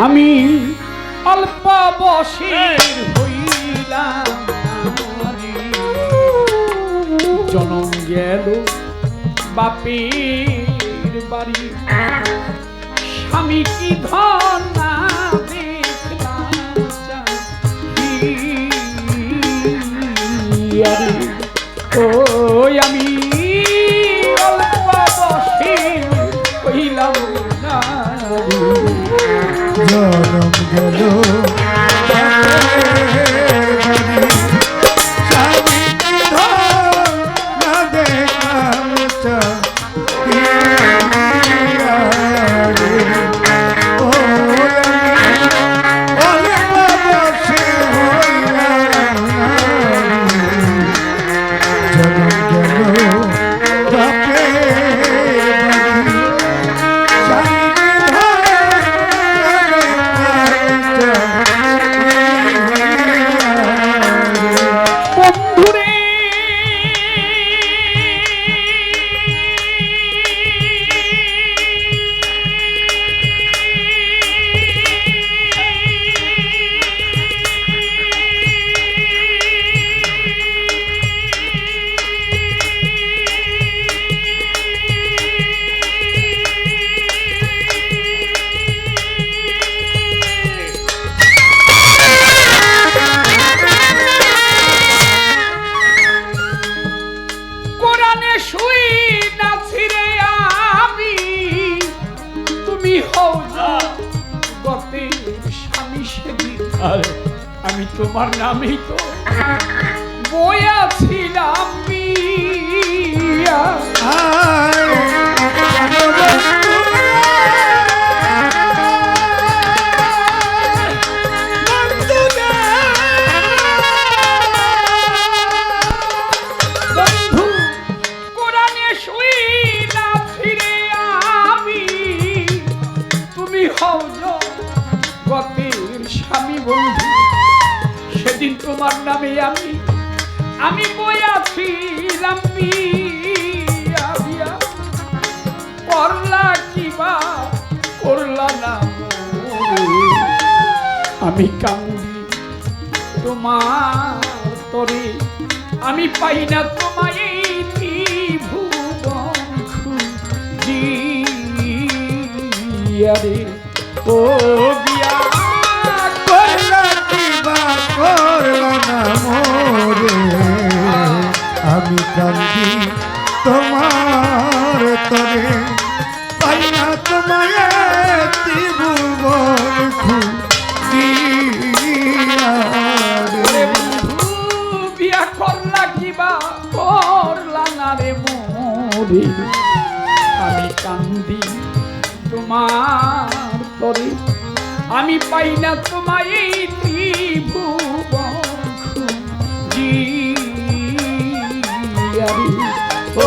আমি অল্প বসের হইলাম। জনম গেল বাপের বাড়ি স্বামী কি ধন দেখলাম তুমি হও গতে স্বামী সেদিন আরে আমি তোমার নামেই তো। বয়াছিলাম মিয়া। আমি কান্দি তোমার তরে। আমি পাই না তোমায় ও বিয়া আমি কান্দি তোমার তরে। কিবা করলা না রে মরি আমি কান্দি তোমার তরে আমি পাই না তোমায় ত্রিভুবন খুঁজিয়ারে। ও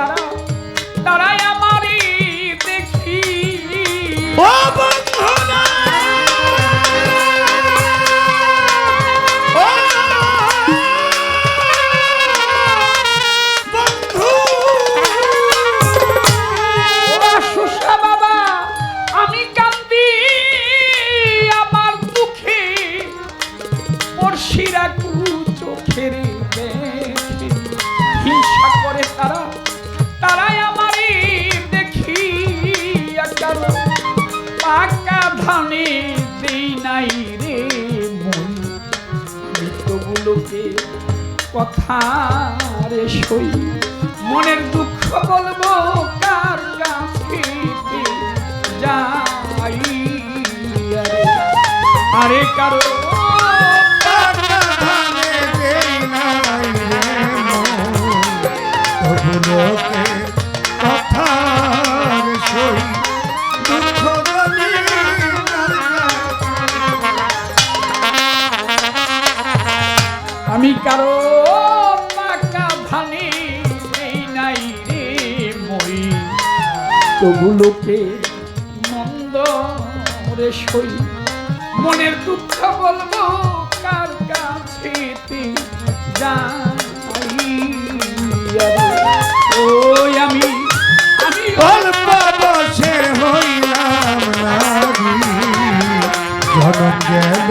করে তারা কথা রে সই। মনের দুঃখ বলব কার কাছে যাই? আরে আরে কারও তবু লোকে মন্দ রে সই। মনের দুঃখ বলব কার কাছে যাই? ওই আমি আমি অল্প বছর হইলাম জনম গেল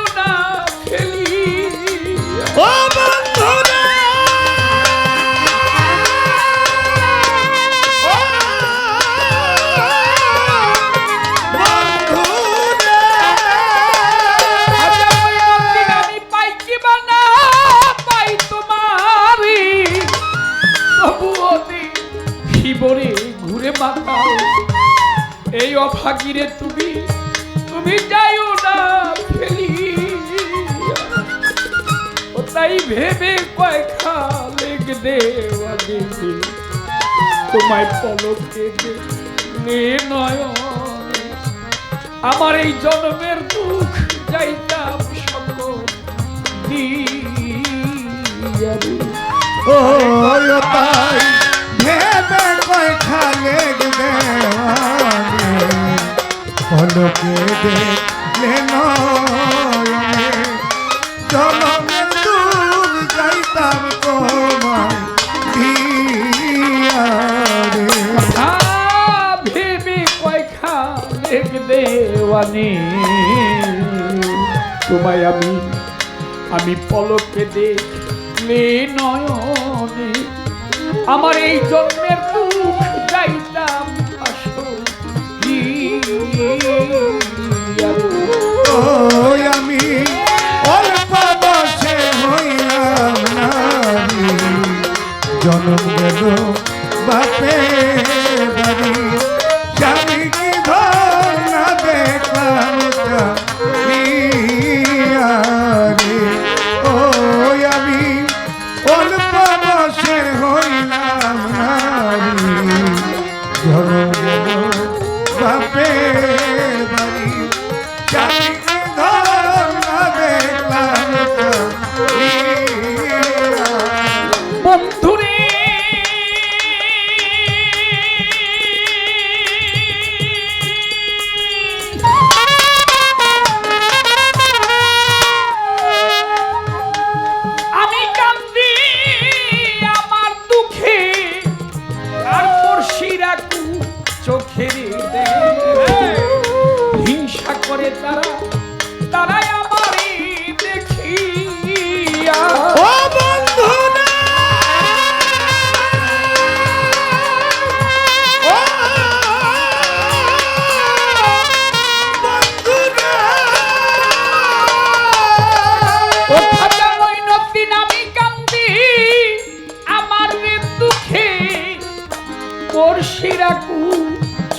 এই অভাগিরে তুমি তুমি যাইও না ফেলি ও তাই ভেবে কয়েকা লেগ দেওয়া দেবে তোমায় পলকে দেখলে নয়ন। আমার এই জন্মের দুঃখ যাইতাম সকল। ও তাই ভেবে কয় খালে দেওয়ানে পলকে দেখলে নয়নে জলমের দূর যাইতাম তোমায় দিয়া আমি আমি পলকে দেখলে নয়নে। আমার এই জন্মের দুঃখ জনম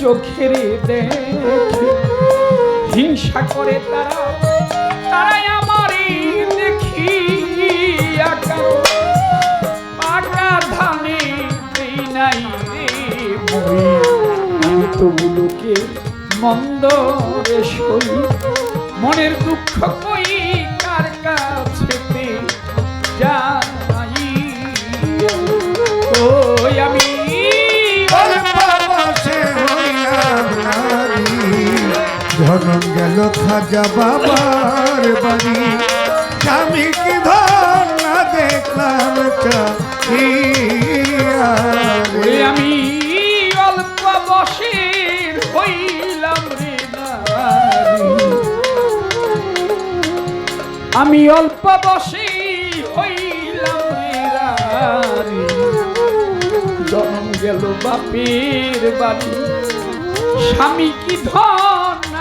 চোখের দেখে হিংসা করে তারা, তারাই আমারই কারও পাকা ধানে নাই আমি মন্দ রে মনের দুঃখ জনম গেল খাজা বাবার বাড়ি। স্বামী কি ধন না দেখলাম আমি অল্প বসের হইলাম রে আমি অল্প বসে হইলাম জন্ম গেল বাপের বাড়ি। স্বামী কি ধন